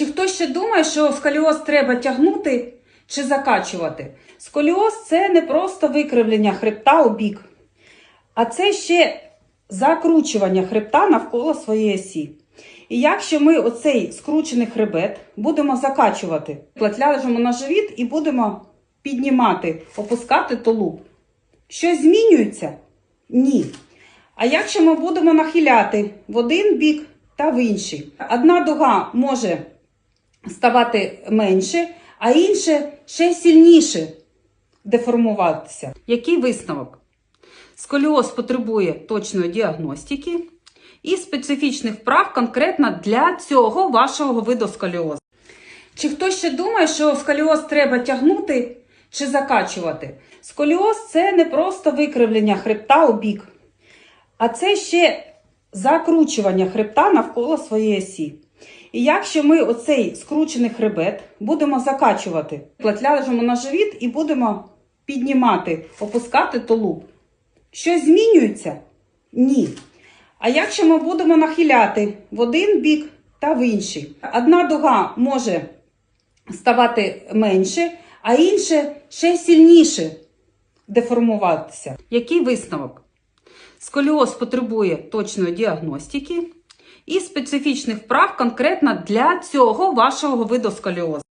Чи хтось ще думає, що сколіоз треба тягнути чи закачувати? Сколіоз це не просто викривлення хребта у бік, а це ще закручування хребта навколо своєї осі. І якщо ми оцей скручений хребет будемо закачувати, ляжемо на живіт і будемо піднімати, опускати тулуб, щось змінюється? Ні. А якщо ми будемо нахиляти в один бік та в інший, одна дуга може ставати менше, а інше ще сильніше деформуватися. Який висновок? Сколіоз потребує точної діагностики і специфічних вправ конкретно для цього вашого виду сколіозу. Чи хтось ще думає, що сколіоз треба тягнути чи закачувати? Сколіоз це не просто викривлення хребта у бік, а це ще закручування хребта навколо своєї осі. І якщо ми оцей скручений хребет будемо закачувати, ляжемо на живіт і будемо піднімати, опускати тулуб, щось змінюється? Ні. А якщо ми будемо нахиляти в один бік та в інший, одна дуга може ставати менше, а інше ще сильніше деформуватися. Який висновок? Сколіоз потребує точної діагностики і специфічних вправ конкретно для цього вашого виду сколіозу.